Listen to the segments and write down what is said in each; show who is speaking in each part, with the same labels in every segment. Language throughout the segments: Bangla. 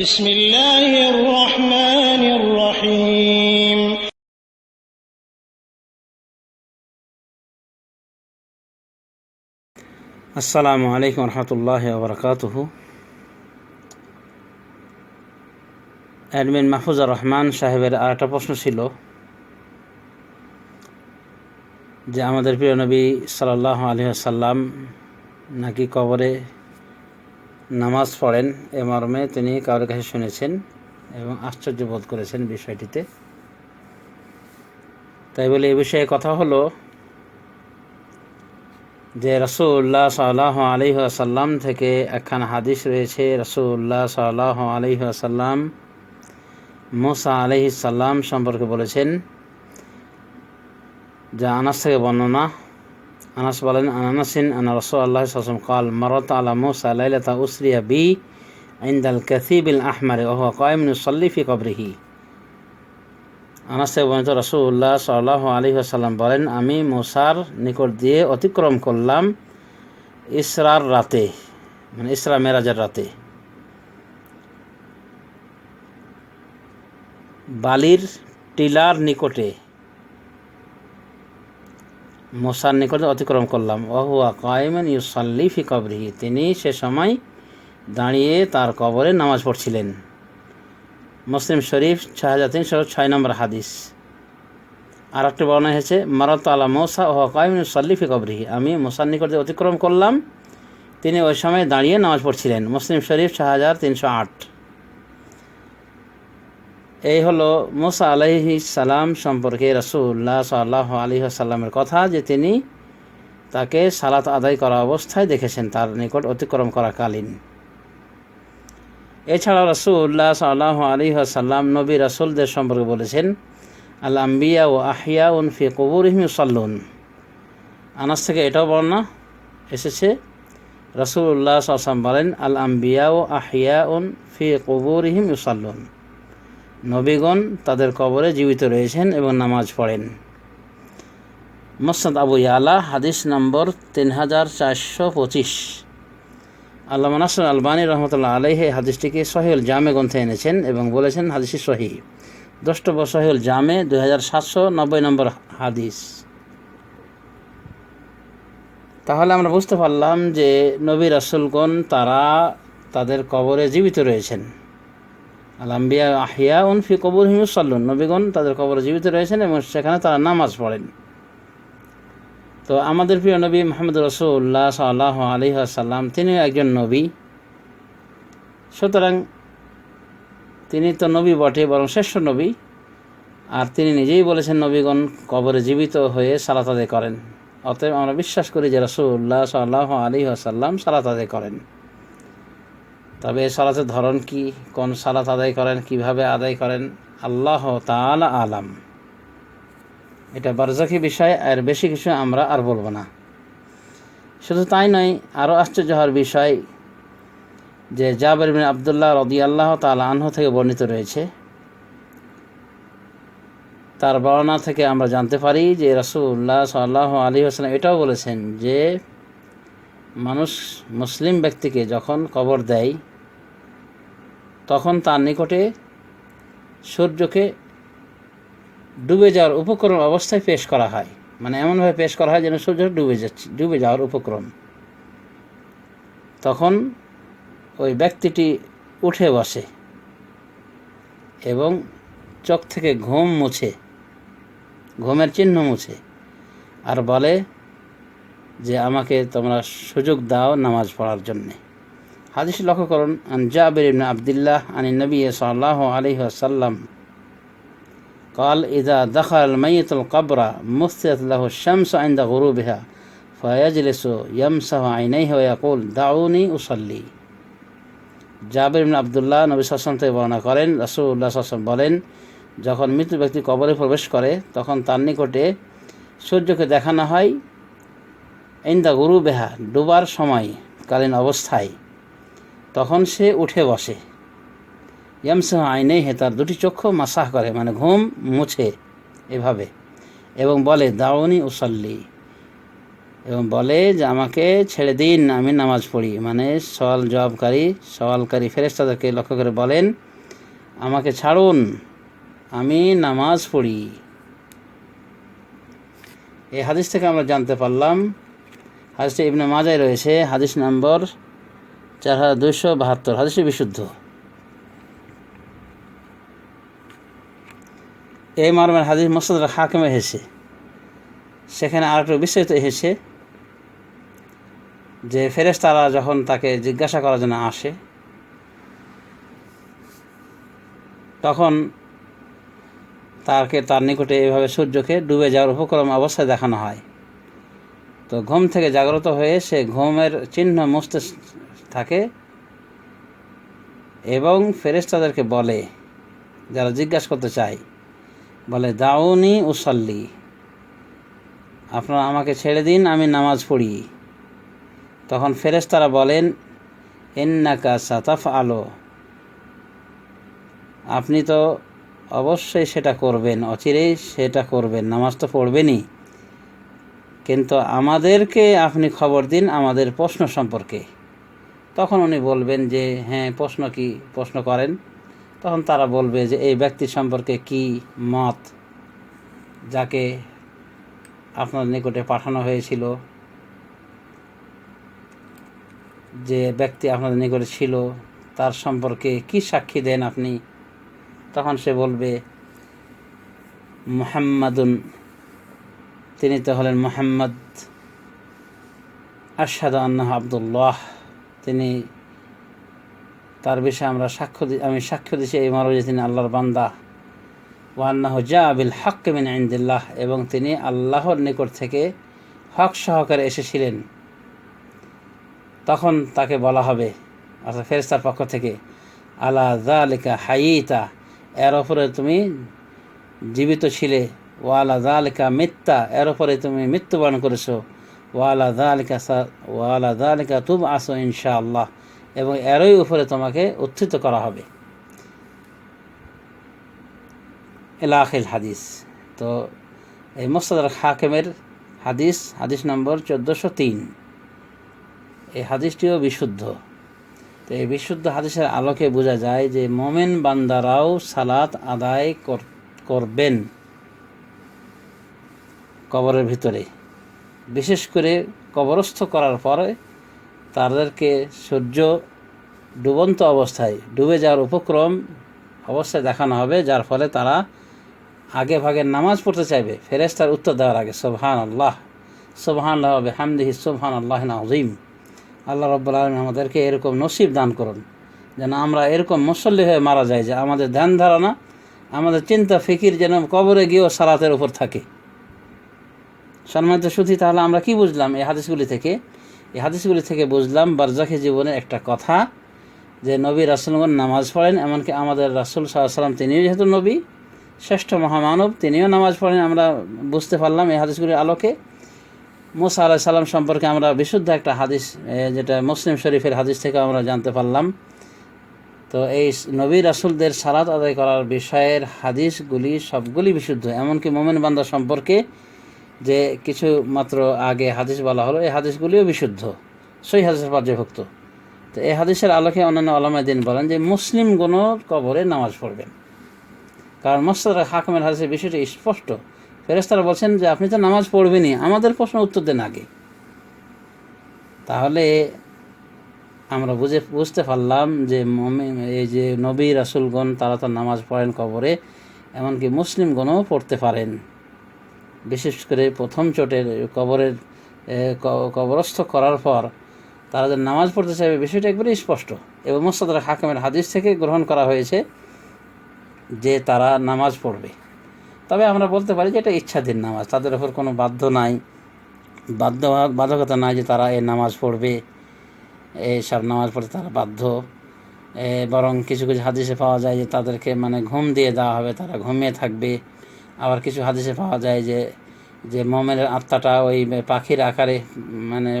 Speaker 1: بسم الله الرحمن الرحيم
Speaker 2: আসসালামু আলাইকুম রহমতুল্লাহ বরকাতুহ অ্যাডমিন মাহফুজার রহমান সাহেবের আর একটা প্রশ্ন ছিল যে আমাদের প্রিয় নবী সাল্লাহ আলী আসাল্লাম নাকি কবরে নামাজ পড়েন, এ মর্মে তিনি কারোর কাছে শুনেছেন এবং আশ্চর্য বোধ করেছেন বিষয়টিতে। তাই বলে এ বিষয়ে কথা হলো যে রসুল্লাহ সাল্লাহ আলহি আসাল্লাম থেকে একখান হাদিস রয়েছে রসুল্লাহ সাল্লাহ আলহি আসাল্লাম মোসা আলহি সাল্লাম সম্পর্কে বলেছেন, যা আনাস থেকে বর্ণনা। আনাস বলেন আনাসিন আনা আল্লাহ সাসম কাল মারত আলা মোসা লাইলাতা উসরিয়া বি আইন্দাল কাসিবিল আহমারে ওহ কয়েম সল্লিফি কবরিহি. আনাস বর্ণিত রসুল্লাহ সাল্লাহ আলী আসাল্লাম বলেন, আমি মোসার নিকট দিয়ে অতিক্রম করলাম ইসরার রাতে মানে ইসরা মেরাজের রাতে। বালির টিলার নিকটে মোসার নিকটে অতিক্রম করলাম। ওহুয়া কায়েমেন ইউসাল্লি ফি কবরিহি। তিনি সে সময় দাঁড়িয়ে তার কবরে নামাজ পড়ছিলেন। মুসলিম শরীফ ছয় হাজার তিনশো ছয় নম্বর হাদিস। আর একটি বর্ণনা হয়েছে, মারত আলা মৌসা ও কাইম সল্লিফি কবরিহি। আমি মোসার নিকট অতিক্রম করলাম। তিনি ওই সময় দাঁড়িয়ে নামাজ পড়ছিলেন। মুসলিম শরীফ ছয় হাজার তিনশো আট। এই হলো মোসা আলাইহি সালাম সম্পর্কে রসুল্লাহ সাল্লাহ আলী সাল্লামের কথা যে তিনি তাকে সালাত আদায় করা অবস্থায় দেখেছেন, তার নিকট অতিক্রম করাকালীন। এছাড়াও রসুল্লাহ সাল্লাহ আলী সাল্লাম নবী রসুলদের সম্পর্কে বলেছেন, আল ও আহিয়া উন ফি কবুর সাল্লুন আনাস থেকে এটাও বর্ণনা এসেছে। রসুল্লাহ সাল্লাম বলেন, আল আম্বিয়া ও আহিয়া উন ফি কবুর হিম সাল্লুন নবীগণ তাদের কবরে জীবিত রয়েছেন এবং নামাজ পড়েন। মোসাদ আবু ইয়ালা, হাদিস নম্বর তিন হাজার চারশো পঁচিশ। আল্লাহ নাসর আলবানী রহমতুল্লাহ আলহে হাদিসটিকে সহিউল জামে গ্রন্থে এনেছেন এবং বলেছেন হাদিসটি সহি দ্রষ্টব্য সহিউল জামে দুই হাজার সাতশো নব্বই নম্বর হাদিস। তাহলে আমরা বুঝতে পারলাম যে নবী রাসুলগণ তারা তাদের কবরে জীবিত রয়েছেন। আলাম্বিয়া আহিয়া উনফি কবর হিমুসাল্লুন নবীগণ তাদের কবরে জীবিত রয়েছেন এবং সেখানে তারা নামাজ পড়েন। তো আমাদের প্রিয় নবী মোহাম্মদ রসুল্লাহ সাল্লাহ আলী সাল্লাম তিনিও একজন নবী। সুতরাং তিনি তো নবী বটে, বরং শ্রেষ্ঠ নবী। আর তিনি নিজেই বলেছেন, নবীগণ কবরে জীবিত হয়ে সালাত আদায় করেন। অতএব আমরা বিশ্বাস করি যে রসুল্লাহ সাল্লাহ আলী সাল্লাম সালাত আদায় করেন। তবে এ সালাতের ধরন কি? কোন সালাত আদায় করেন? কীভাবে আদায় করেন? আল্লাহ তালা আলাম। এটা বারজাকি বিষয় আর বেশি কিছু আমরা আর বলব না। শুধু তাই নয়, আরও আশ্চর্য হওয়ার বিষয় যে জাবের বিন আবদুল্লাহ রদি আল্লাহ তালা আনহ থেকে বর্ণিত রয়েছে। তার বর্ণনা থেকে আমরা জানতে পারি যে রাসুল্লাহ সাল্লাহ আলী হাসলাম এটাও বলেছেন যে, মানুষ মুসলিম ব্যক্তিকে যখন কবর দেয় তখন তার নিকটে সূর্যকে ডুবে যাওয়ার উপক্রম অবস্থায় পেশ করা হয়। মানে এমনভাবে পেশ করা হয় যেন সূর্য ডুবে যাচ্ছে, ডুবে যাওয়ার উপক্রম তখন ওই ব্যক্তিটি উঠে বসে এবং চোখ থেকে ঘুম মুছে, ঘুমের চিহ্ন মুছে আর বলে যে, আমাকে তোমরা সুযোগ দাও নামাজ পড়ার জন্যে। হাদিস লক্ষ্য করুন আন জাবির ইবনে আবদুল্লাহ আনি নবী সাল্লাল্লাহু আলাইহি ওয়াসাল্লাম قال إذا دخل الميت القبر مثلت له الشمس عند غروبها فيجلس يمسح عينيه ويقول دعوني أصلي জাবির ইবনে আবদুল্লাহ নবী সাসম থেকে বর্ণনা করেন রাসূলুল্লাহ সাসম বলেন যখন মৃত ব্যক্তি কবরে প্রবেশ করে তখন তার নিকটে সূর্যকে দেখানো হয় ইন্দা গুরু বেহা ডুবার সময় কালীন অবস্থায় তখন সে উঠে বসে। ইয়ামসাহ আইনে হে তার দুটি চক্ষু মাসাহ করে মানে ঘুম মুছে এভাবে এবং বলে দাওনি উসল্লি। এবং বলে যে, আমাকে ছেড়ে দিন, আমি নামাজ পড়ি। মানে সওয়াল জবাবকারী, সওয়ালকারী ফেরেস্তাদেরকে লক্ষ্য করে বলেন, আমাকে ছাড়ুন, আমি নামাজ পড়ি। এই হাদিস থেকে আমরা জানতে পারলাম, হাদিসটি ইবনে মাজায় রয়েছে, হাদিস নম্বর চার হাজার দুইশো বাহাত্তর। হাদিসটি বিশুদ্ধ। এই মর্মের হাদিস মোসাদ হাকিমে এসেছে। সেখানে আর একটু বিস্তারিত এসেছে যে ফেরেশতারা যখন তাকে জিজ্ঞাসা করার জন্য আসে, তখন তাকে তার নিকটে এভাবে সূর্যকে ডুবে যাওয়ার উপক্রম অবস্থায় দেখানো হয়। তো ঘুম থেকে জাগ্রত হয়ে সে ঘুমের চিহ্ন মুছতে থাকে এবং ফেরেশতাদেরকে বলে, যারা জিজ্ঞাসা করতে চায়, বলে, দাউনি উসাল্লি, আপনারা আমাকে ছেড়ে দিন, আমি নামাজ পড়ি। তখন ফেরেশতারা বলেন এন্নাকা সাতাফ আলো আপনি তো অবশ্যই সেটা করবেন, অচিরেই সেটা করবেন, নামাজ তো পড়বেনই। কিন্তু আমাদেরকে আপনি খবর দিন আমাদের প্রশ্ন সম্পর্কে। তখন উনি বলবেন যে হ্যাঁ প্রশ্ন কি? প্রশ্ন করেন। তখন তারা বলবে যে, এই ব্যক্তি সম্পর্কে কি মত যাকে আপনার নিকটে পাঠানো হয়েছিল? যে ব্যক্তি আপনাদের নিকটে ছিল, তার সম্পর্কে কি সাক্ষী দেন আপনি? তখন সে বলবে, মুহাম্মাদুন। তিনি তো হলেন মোহাম্মদ। আশাদ আন্না আবদুল্লাহ। তিনি তার বিষয়ে আমরা সাক্ষ্য আমি সাক্ষ্য দিছি এই মরো যে তিনি আল্লাহর বান্দা। ওয়ান্নাহ জা আবিল হক মিন ইন্দিল্লাহ, এবং তিনি আল্লাহর নিকট থেকে হক সহকারে এসেছিলেন। তখন তাকে বলা হবে, অর্থাৎ ফেরেস্তার পক্ষ থেকে, আলা জালিকা হাইতা? এর ওপরে তুমি জীবিত ছিলে। ও ওয়ালা জালিকা মিথ্যা এর ওপরে তুমি মৃত্যুবরণ করেছ। ওয়ালা জালিকা তুম আসো ইনশাআল্লাহ। এবং এরই উপরে তোমাকে উত্থিত করা হবে। এলাখিল হাদিস। তো এই মোস্তাদ হাকেমের হাদিস হাদিস নম্বর চোদ্দোশো তিন। এই হাদিসটিও বিশুদ্ধ। তো এই বিশুদ্ধ হাদিসের আলোকে বোঝা যায় যে মোমেন বান্দারাও সালাত আদায় করবেন কবরের ভিতরে। বিশেষ করে কবরস্থ করার পরে তাদেরকে সূর্য ডুবন্ত অবস্থায় ডুবে যাওয়ার উপক্রম অবস্থায় দেখানো হবে, যার ফলে তারা আগে ভাগে নামাজ পড়তে চাইবে। ফেরেস্তার উত্তর দেওয়ার আগে সোবহান আল্লাহ আল্লাহ হবে হামদিহি সোবহান আল্লাহ আজিম আল্লাহ রব্বুল আলম আমাদেরকে এরকম নসিব দান করুন, যেন আমরা এরকম মুসল্লি হয়ে মারা যায় যে আমাদের ধ্যান ধারণা, আমাদের চিন্তা, ফিকির যেন কবরে গিয়েও সালাতের উপর থাকে। সম্মানিত সুথি তাহলে আমরা কি বুঝলাম এই হাদিসগুলি থেকে? এই হাদিসগুলি থেকে বুঝলাম বারজাখি জীবনের একটা কথা, যে নবী রাসুলগণ নামাজ পড়েন, এমনকি আমাদের রাসুল সাল্লাম তিনিও যেহেতু নবী, শ্রেষ্ঠ মহামানব, তিনিও নামাজ পড়েন, আমরা বুঝতে পারলাম এই হাদিসগুলির আলোকে। মোসা আলাহ সাল্লাম সম্পর্কে আমরা বিশুদ্ধ একটা হাদিস যেটা মুসলিম শরীফের হাদিস থেকে আমরা জানতে পারলাম। তো এই নবী রাসুলদের সালাত আদায় করার বিষয়ের হাদিসগুলি সবগুলি বিশুদ্ধ, এমনকি মোমেন বান্দা সম্পর্কে যে কিছু মাত্র আগে হাদিস বলা হলো, এই হাদিসগুলিও বিশুদ্ধ। সই হাদিসের পর্যায়ভুক্ত। তো এই হাদিসের আলোকে অন্যান্য আলমায় দিন বলেন যে, মুসলিম গণ কবরে নামাজ পড়বেন। কারণ মস্তাদ হাকমের হাদিসের বিষয়টি স্পষ্ট। ফেরেস্তারা বলছেন যে, আপনি তো নামাজ পড়বেনই, আমাদের প্রশ্ন উত্তর দেন আগে। তাহলে আমরা বুঝে, বুঝতে পারলাম যে এই যে নবী রাসুলগণ, তারা তো নামাজ পড়েন কবরে, এমনকি মুসলিমগণও পড়তে পারেন। বিশেষ করে প্রথম চোটের কবরের কবরস্থ করার পর তারা যে নামাজ পড়তে চাইবে বিষয়টা একবারে স্পষ্ট। এবং মোস্তাদ হাকিমের হাদিস থেকে গ্রহণ করা হয়েছে যে তারা নামাজ পড়বে। তবে আমরা বলতে পারি যে এটা ইচ্ছাধীন নামাজ, তাদের ওপর কোনো বাধ্য নাই, বাধ্য বাধ্যকতা নাই যে তারা এই নামাজ পড়বে এইসব নামাজ পড়তে তারা বাধ্য। বরং কিছু কিছু হাদিসে পাওয়া যায় যে তাদেরকে মানে ঘুম দিয়ে দেওয়া হবে, তারা ঘুমিয়ে থাকবে। আবার কিছু হাদিসে পাওয়া যায় যে যে মোমেনের আত্মাটা ওই পাখির আকারে মানে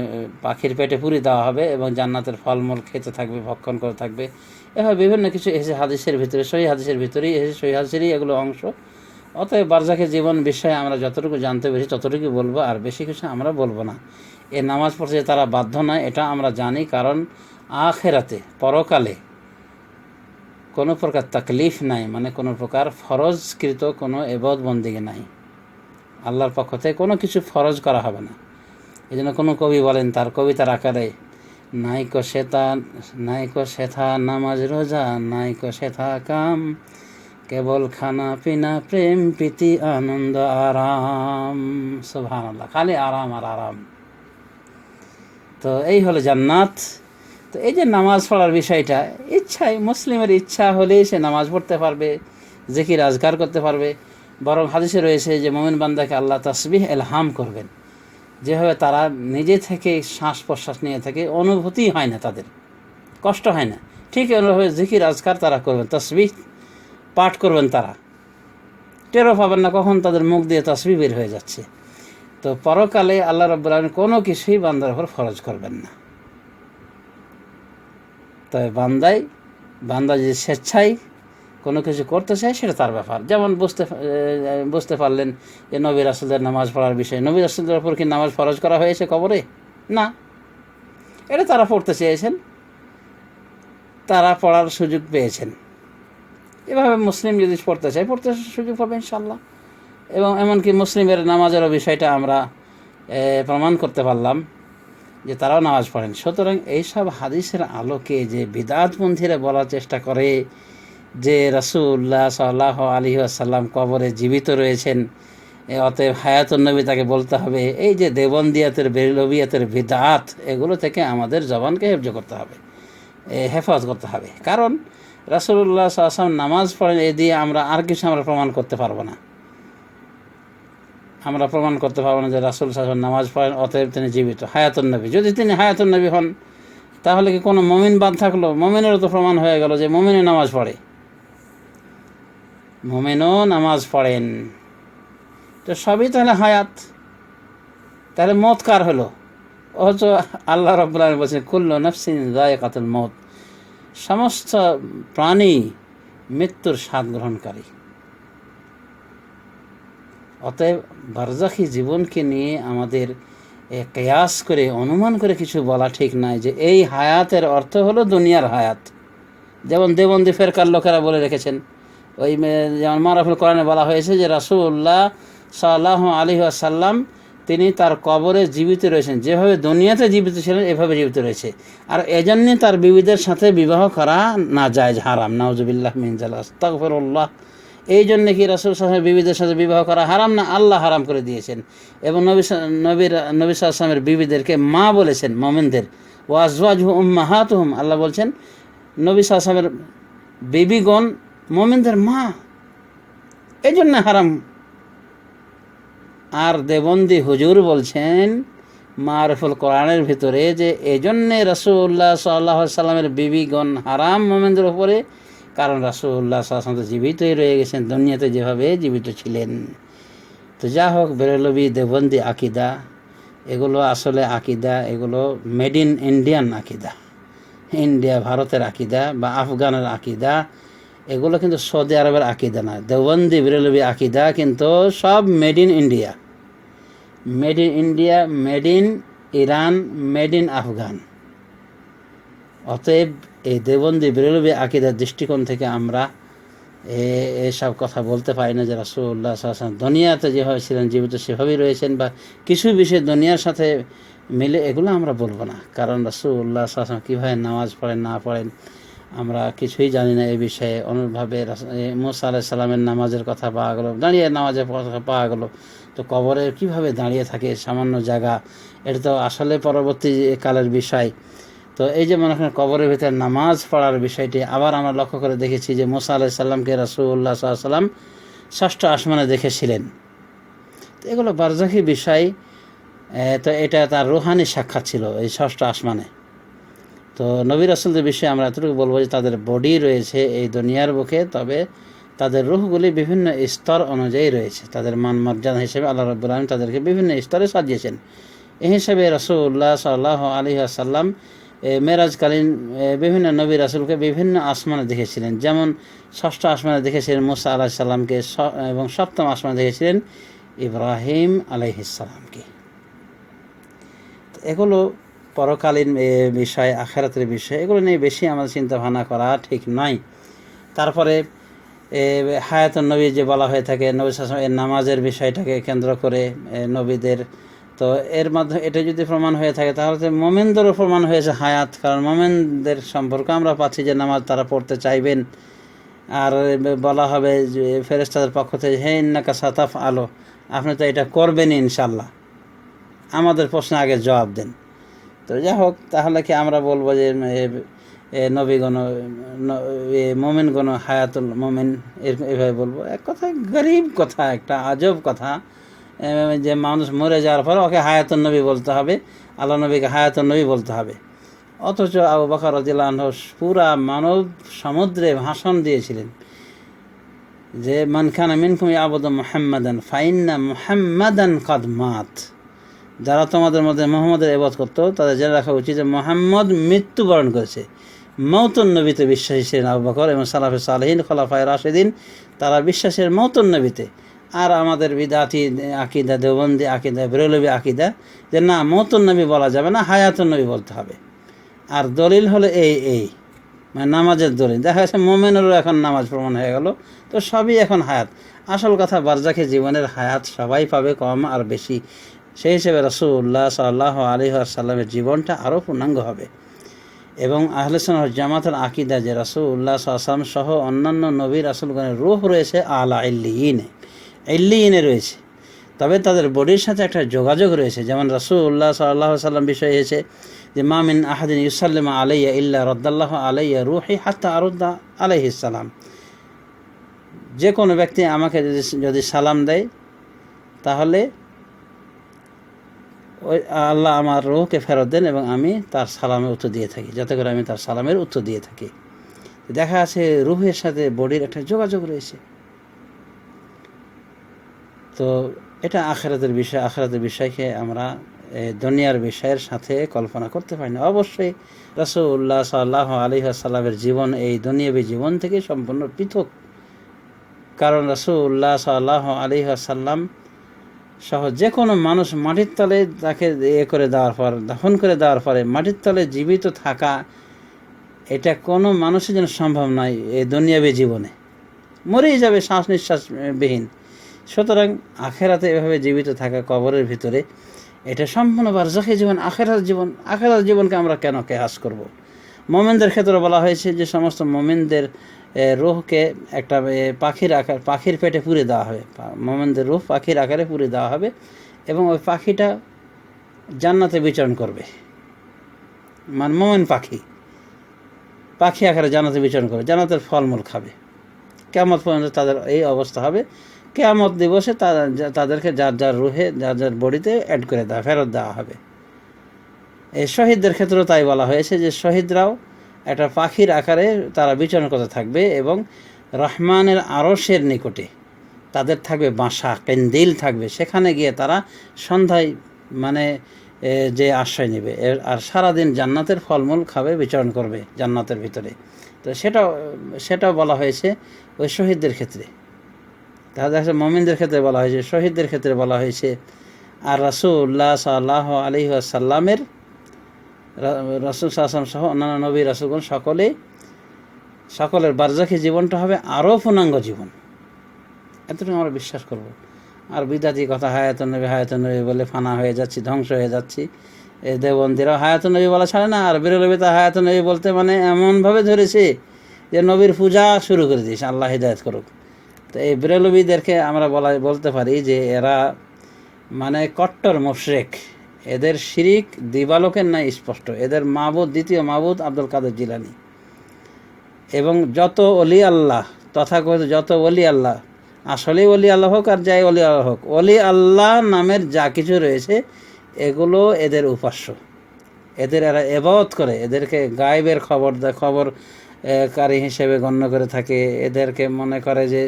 Speaker 2: পাখির পেটে পুরি দেওয়া হবে এবং জান্নাতের ফলমূল খেতে থাকবে, ভক্ষণ করে থাকবে। এভাবে বিভিন্ন কিছু এসে হাদিসের ভিতরে, সহি হাদিসের ভিতরেই এসে সহি হাদিসেরই এগুলো অংশ। অতএব বারজাকের জীবন বিষয়ে আমরা যতটুকু জানতে পেরেছি ততটুকু বলব, আর বেশি কিছু আমরা বলব না। এ নামাজ পড়তে তারা বাধ্য নয়, এটা আমরা জানি, কারণ আখেরাতে, পরকালে কোনো প্রকার তাকলিফ নাই মানে কোনো প্রকার ফরজকৃত কোনো এবদ বন্দিগে নাই। আল্লাহর পক্ষ থেকে কোনো কিছু ফরজ করা হবে না। এই জন্য কোনো কবি বলেন, তার কবিতার আকারে, নাইকো শ্বেতা নাইকো শ্বেথা নামাজ রোজা, নাইকো শ্বেথা কাম, কেবল খানা পিনা, প্রেম, প্রীতি, আনন্দ, আরাম। সুবহান আল্লাহ খালি আরাম আর আরাম। তো এই হলো জান্নাত। তো এই যে নামাজ পড়ার বিষয়টা ইচ্ছাই মুসলিমের ইচ্ছা হলেই সে নামাজ পড়তে পারবে, জেকির রাজগার করতে পারবে। বরং হাদিসে রয়েছে যে মোমিন বান্দাকে আল্লাহ তাসবিহ, এলহাম করবেন। যেভাবে তারা নিজে থেকে শ্বাস প্রশ্বাস নিয়ে থাকে অনুভূতি হয় না তাদের। কষ্ট হয় না। ঠিক এভাবে জিকির, আজকার তারা করবেন, তসবিহ পাঠ করবেন তারা। টেরও পাবেন না কখন তাদের মুখ দিয়ে তসবি বের হয়ে যাচ্ছে। তো পরকালে আল্লাহ রব্বুল আলমিন কোনো কিছুই বান্দার উপর ফরজ করবেন না। তবে বান্দাই, বান্দা যদি স্বেচ্ছায় কোনো কিছু করতে চায়, সেটা তার ব্যাপার। যেমন বুঝতে বুঝতে পারলেন যে নবী রাসুলদের নামাজ পড়ার বিষয়ে। নবী রাসুলদের উপর কি নামাজ ফরজ করা হয়েছে কবরে? না। এটা তারা পড়তে চেয়েছেন। তারা পড়ার সুযোগ পেয়েছেন। এভাবে মুসলিম যদি পড়তে চায়, পড়তে সুযোগ পাবে ইনশাল্লাহ এবং এমনকি মুসলিমের নামাজেরও বিষয়টা আমরা প্রমাণ করতে পারলাম। যে তারাও নামাজ পড়েন। সুতরাং এইসব হাদিসের আলোকে যে বিদাতপন্থীরা বলার চেষ্টা করে যে রাসুল্লাহ সাল্লাহ আলী আসাল্লাম কবরে জীবিত রয়েছেন অতএব হায়াতুন নবী তাকে বলতে হবে, এই যে দেবন্দিয়াতের বেরলবিয়াতের বিদাত, এগুলো থেকে আমাদের জবানকে হেফজ করতে হবে হেফাজত করতে হবে। কারণ রাসুল্লাহ সাল্লাম নামাজ পড়েন, এ দিয়ে আমরা আর কিছু আমরা প্রমাণ করতে পারব না। আমরা প্রমাণ করতে পারব না যে রাসুল সাল্লাম নামাজ পড়েন, অতএব তিনি জীবিত। হায়াতুন নবী। যদি তিনি হায়াতুন নবী হন, তাহলে কি কোনো মমিন বাদ থাকল? মমিনেরও তো প্রমাণ হয়ে গেল যে মমিনে নামাজ পড়ে। মোমেনও নামাজ পড়েন। তো সবই তাহলে হায়াত। তাহলে মত কার হলো? অথচ আল্লাহ রব্বুল্লাহ বলছেন, কুল্ল নফসিন দায় কাতুল মত সমস্ত প্রাণী মৃত্যুর স্বাদ গ্রহণকারী। অতএব বারজাখী জীবনকে নিয়ে আমাদের কেয়াস করে, অনুমান করে কিছু বলা ঠিক নয় যে এই হায়াতের অর্থ হলো দুনিয়ার হায়াত। যেমন দেবন্দি ফেরকার লোকেরা বলে রেখেছেন, ওই যেমন মারাফুল কোরআনে বলা হয়েছে যে রাসুল্লাহ সাল্লাহ আলী আসাল্লাম তিনি তার কবরে জীবিত রয়েছেন। যেভাবে দুনিয়াতে জীবিত ছিলেন, এভাবে জীবিত রয়েছে। আর এজন্যে তার বিবিদের সাথে বিবাহ করা না যায় হারাম। নাউজুবিল্লাহ মিনজাল আস্তাগফিরুল্লাহ। এই জন্য কি রাসুল সাহেব বিবিদের সাথে বিবাহ করা হারাম না? আল্লাহ হারাম করে দিয়েছেন। এবং নবী নবীর নবী সাল্লামের বিবিদেরকে মা বলেছেন, মোমেনদের। ওয়াজওয়াজ হুম আল্লাহ বলছেন, নবী সাল্লামের বিবিগণ মোমেনদের মা। এই জন্য হারাম। আর দেবন্দি হুজুর বলছেন, মারফুল কোরআনের ভিতরে যে, এজন্যে রাসুল্লাহ সাল্লাহ সাল্লামের বিবিগণ হারাম মোমেনদের উপরে কারণ রাসুল্লাহ সাল্লাম তো জীবিতই রয়ে গেছেন, দুনিয়াতে যেভাবে জীবিত ছিলেন। তো যা হোক, বেরলবি দেবন্দি আকিদা, এগুলো আসলে আকিদা, এগুলো মেড ইন ইন্ডিয়ান আকিদা। ইন্ডিয়া ভারতের আকিদা বা আফগানের আকিদা, এগুলো কিন্তু সৌদি আরবের আকিদা না। দেওবন্দি, বিরলবি আকিদা কিন্তু সব made in India made in India made in Iran made in Afghan অতএব এই দেবন্দি বিরলবি আকিদার দৃষ্টিকোণ থেকে আমরা এসব কথা বলতে পারি না যে রাসুল্লাহ সাল্লাম দুনিয়াতে যেভাবে ছিলেন, জীবিত সেভাবেই রয়েছেন বা কিছু বিষয় দুনিয়ার সাথে মিলে এগুলো আমরা বলব না। কারণ রাসুল্লাহ সাল্লাম কীভাবে নামাজ পড়েন, না পড়েন, আমরা কিছুই জানি না এই বিষয়ে। অনুরূপভাবে মুসা আলাহ সাল্লামের নামাজের কথা পাওয়া গেলো, দাঁড়িয়ে নামাজের কথা পাওয়া গেলো। তো কবরে কীভাবে দাঁড়িয়ে থাকে সামান্য জায়গা, এটা তো আসলে পরবর্তী কালের বিষয়। তো এই যে মনে করেন কবরের ভিতরে নামাজ পড়ার বিষয়টি আবার আমরা লক্ষ্য করে দেখেছি যে মুসা আলাহ সাল্লামকে রাসুল্লাহ সাল্লাম ষষ্ঠ আসমানে দেখেছিলেন। তো এগুলো বারজাখি বিষয় তো এটা তার রুহানি সাক্ষাৎ ছিল এই ষষ্ঠ আসমানে। তো নবী রাসুলদের বিষয়ে আমরা এতটুকু বলব যে তাদের বডি রয়েছে এই দুনিয়ার বুকে, তবে তাদের রুহগুলি বিভিন্ন স্তর অনুযায়ী রয়েছে। তাদের মান মর্যাদা হিসেবে আল্লাহ রব্বুল আলম তাদেরকে বিভিন্ন স্তরে সাজিয়েছেন। এই হিসেবে রসুল্লাহ সাল্লাহ আলী আসাল্লাম মেরাজকালীন বিভিন্ন নবী রাসুলকে বিভিন্ন আসমানে দেখেছিলেন। যেমন, ষষ্ঠ আসমানে দেখেছিলেন মুসা আলাহ সাল্লামকে এবং সপ্তম আসমানে দেখেছিলেন ইব্রাহিম আলাইহিসাল্লামকে তো এগুলো পরকালীন বিষয়, আখেরাতের বিষয়, এগুলো নিয়ে বেশি আমাদের চিন্তা ভাবনা করা ঠিক নয়। তারপরে হায়াতুন নবী যে বলা হয়ে থাকে, নবী সাসম এর নামাজের বিষয়টাকে কেন্দ্র করে নবীদের তো এর মাধ্যমে এটা যদি প্রমাণ হয়ে থাকে, তাহলে তো মোমেনদেরও প্রমাণ হয়েছে হায়াত, কারণ মোমেনদের সম্পর্কে আমরা পাচ্ছি যে নামাজ তারা পড়তে চাইবেন। আর বলা হবে যে ফেরেস্তাদের পক্ষ থেকে, হে ইন্নাকা সাতাফ আলো আপনি তো এটা করবেনই ইনশাল্লাহ আমাদের প্রশ্নে আগে জবাব দেন। তো যাই হোক, তাহলে কি আমরা বলব যে নবীগণ মোমেনগণ হায়াতুল মোমেন এভাবে বলব। এক কথা গরিব কথা, একটা আজব কথা। যে মানুষ মরে যাওয়ার পর ওকে হায়াতুল নবী বলতে হবে, আল্লাহ নবীকে হায়াতুল নবী বলতে হবে। অথচ আবু বকর রদিল্লাহ পুরা মানব সমুদ্রে ভাষণ দিয়েছিলেন যে মানখানা মিনকুম আবদ মোহাম্মদান, ফাইন্না মোহাম্মদান কদমাত যারা তোমাদের মধ্যে মোহাম্মদের এবাদ করতো, তাদের জেনে রাখা উচিত যে, মোহাম্মদ মৃত্যুবরণ করেছে। মৌতন নবীতে বিশ্বাসী ছিলেন আবু বকর এবং সালাফে সালহীন খলাফায় রাশেদিন, তারা বিশ্বাসের মৌতন নবীতে। আর আমাদের বিদাতি আকিদা দেবন্দি আকিদা, বেরলবি আকিদা, যে না, মৌতন নবী বলা যাবে না, হায়াতুন নবী বলতে হবে। আর দলিল হলো এই এই। মানে নামাজের দলিল। দেখা যাচ্ছে মোমেনেরও এখন নামাজ প্রমাণ হয়ে গেল, তো সবই এখন হায়াত। আসল কথা বারজাখে জীবনের হায়াত সবাই পাবে কম আর বেশি। সেই হিসেবে রসুল্লাহ সাল্লাহ আলী সাল্লামের জীবনটা আরও পূর্ণাঙ্গ হবে। এবং আহলেসন জামাতের আকিদা যে রাসুল্লাহ আসলাম সহ অন্যান্য নবী রাসুলগণের রূহ রয়েছে আলা ইল্লিইনে ইল্লিইনে রয়েছে। তবে তাদের বডির সাথে একটা যোগাযোগ রয়েছে। যেমন রাসুল্লাহ সাল্লাহ সাল্লাম বিষয় এসেছে যে মামিন আহাদিন ইউসাল্লামা আলাইয়া ইল্লা রদ্দাল্লাহ আলাইয়া রুহি হাত্তা আরুদ্দা আলাইহিসাল্লাম যে কোনো ব্যক্তি আমাকে যদি যদি সালাম দেয়, তাহলে ওই আল্লাহ আমার রুহকে ফেরত দেন এবং আমি তার সালামের উত্তর দিয়ে থাকি, যাতে করে আমি তার সালামের উত্তর দিয়ে থাকি। দেখা আছে রুহের সাথে বডির একটা যোগাযোগ রয়েছে। তো এটা আখেরাতের বিষয়, আখেরাতের বিষয়কে আমরা দুনিয়ার বিষয়ের সাথে কল্পনা করতে পারি না। অবশ্যই রসুল্লাহ সাল্লাহ আলী সাল্লামের জীবন, এই দুনিয়াবী জীবন থেকে সম্পূর্ণ পৃথক। কারণ রসুল্লাহ সাল্লাহ আলী সাল্লাম সহ যে কোনো মানুষ মাটির তলে তাকে ইয়ে করে দেওয়ার পর, দাফন করে দেওয়ার পরে মাটির তলে জীবিত থাকা, এটা কোনো মানুষের জন্য সম্ভব নয় এই দুনিয়াবী জীবনে। মরেই যাবে শ্বাস নিঃশ্বাস বিহীন সুতরাং আখেরাতে এভাবে জীবিত থাকা কবরের ভিতরে এটা সম্পূর্ণ বারজাখী জীবন আখেরাত জীবন আখেরাত জীবনকে আমরা কেন কেয়াস করব। মোমেনদের ক্ষেত্রে বলা হয়েছে যে সমস্ত মোমেনদের রোহকে একটা পাখির আকার, পাখির পেটে পুরে দেওয়া হবে। মোমেনদের রুহ পাখির আকারে পুরে দেওয়া হবে এবং ওই পাখিটা জান্নাতে বিচরণ করবে। মানে মোমেন পাখি পাখি আকারে জান্নাতে বিচরণ করবে, জান্নাতের ফলমূল খাবে। কেমন পর্যন্ত তাদের এই অবস্থা হবে। কেয়ামত দিবসে তাদেরকে যার যার রুহে, যার যার বডিতে অ্যাড করে দেওয়া, ফেরত দেওয়া হবে। এই শহীদদের ক্ষেত্রেও তাই বলা হয়েছে যে, শহীদরাও একটা পাখির আকারে তারা বিচরণ করতে থাকবে এবং রহমানের আরশের নিকটে তাদের থাকবে বাসা কেন্দিল থাকবে। সেখানে গিয়ে তারা সন্ধ্যায় মানে যে আশ্রয় নেবে আর সারাদিন জান্নাতের ফলমূল খাবে, বিচরণ করবে জান্নাতের ভিতরে। তো সেটাও সেটাও বলা হয়েছে ওই শহীদদের ক্ষেত্রে। তাহলে দেখা মমিনদের ক্ষেত্রে বলা হয়েছে, শহীদদের ক্ষেত্রে বলা হয়েছে। আর রাসুল্লাহ সাল্লাহ আলী সাল্লামের রাসুল সাল্লাম সহ অন্যান্য নবী রাসুলগণ সকলে, সকলের বারজাখী জীবনটা হবে আরও পূর্ণাঙ্গ জীবন। এতটুকু আমরা বিশ্বাস করব। আর বিদাতি কথা, হায়াতন নবী হায়াতন নবী বলে ফানা হয়ে যাচ্ছি, ধ্বংস হয়ে যাচ্ছি। এই দেবন্দিরা হায়াতন নবী বলা ছাড়ে না, আর বেরোলবি তা হায়াতন নবী বলতে মানে এমনভাবে ধরেছে যে নবীর পূজা শুরু করে দিয়েছে, আল্লাহ হিদায়ত করুক। তো এই বেরলবিদেরকে আমরা বলা, বলতে পারি যে এরা মানে কট্টর, মুশরেক। এদের শিরিক দিবালোকের নাই স্পষ্ট। এদের মাবুদ, দ্বিতীয় মাবুদ আব্দুল কাদের জিলানি। এবং যত অলি আল্লাহ তথা তথাকথিত যত অলি আল্লাহ, আসলেই অলি আল্লাহ হোক আর যাই অলি আল্লাহ হোক, অলি আল্লাহ নামের যা কিছু রয়েছে, এগুলো এদের উপাস্য। এদের এরা এবাদত করে। এদেরকে গায়েবের খবর খবর কারি হিসেবে গণ্য করে থাকে। এদেরকে মনে করে যে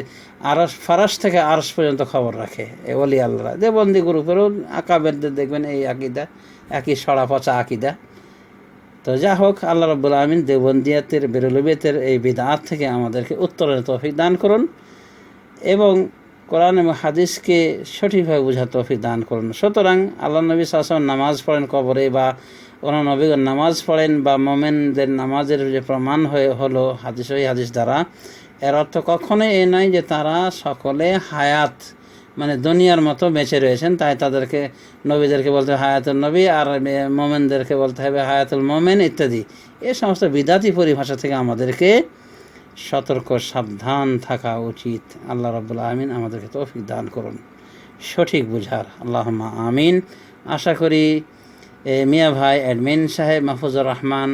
Speaker 2: আরস, ফারাস থেকে আরস পর্যন্ত খবর রাখে অলি আল্লাহ দেবন্দি গ্রুপেরও আকাবেরদের দেখবেন এই আকিদা, একই সড়া পচা আকিদা। তো যা হোক, আল্লাহ রব্বুল আলমিন দেবন্দিয়াতের বেরলবিয়াতের এই বিদাত থেকে আমাদেরকে উত্তরের তৌফিক দান করুন এবং কোরআন এবং হাদিসকে সঠিকভাবে বোঝার তৌফিক দান করুন। সুতরাং আল্লাহ নবী সাসম নামাজ পড়েন কবরে বা কোনো নবীগণ নামাজ পড়েন বা মোমেনদের নামাজের যে প্রমাণ হয়ে হলো হাদিস, ওই হাদিস দ্বারা, এর অর্থ কখনোই এ নয় যে তারা সকলে হায়াত মানে দুনিয়ার মতো বেঁচে রয়েছেন, তাই তাদেরকে নবীদেরকে বলতে হবে হায়াতুল নবী আর মোমেনদেরকে বলতে হবে হায়াতুল মোমেন ইত্যাদি। এ সমস্ত বিদাতি পরিভাষা থেকে আমাদেরকে সতর্ক, সাবধান থাকা উচিত। আল্লাহ রব্বুল আমিন আমাদেরকে তৌফিক দান করুন। সঠিক বুঝার আল্লাহ আমিন। আশা করি মিয়া ভাই অ্যাডমিন সাহেব মাহফুজুর রহমান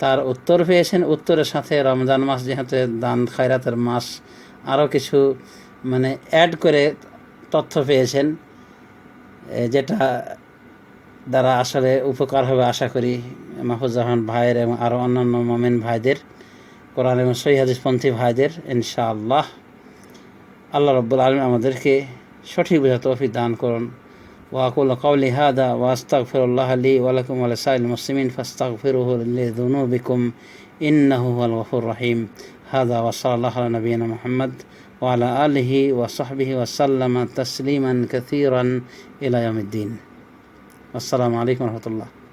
Speaker 2: তার উত্তর পেয়েছেন। উত্তরের সাথে রমজান মাস যেহেতু দান খায়রাতের মাস আরও কিছু মানে অ্যাড করে তথ্য পেয়েছেন যেটা দ্বারা আসলে উপকার হবে আশা করি মাহফুজ রহমান ভাইয়ের এবং আরও অন্যান্য মোমেন ভাইদের, কোরআন এবং সহি হাদিসপন্থী ভাইদের, ইনশাআল্লাহ। আল্লাহ রব্বুল আলম আমাদেরকে সঠিক বোঝা তৌফিক দান করুন। وأقول قولي هذا وأستغفر الله لي ولكم ولسائر المسلمين فاستغفروه لذنوبكم إنه هو الغفور الرحيم. هذا وصلى الله على نبينا محمد وعلى آله وصحبه وسلم تسليما كثيرا إلى يوم الدين. والسلام عليكم ورحمة الله.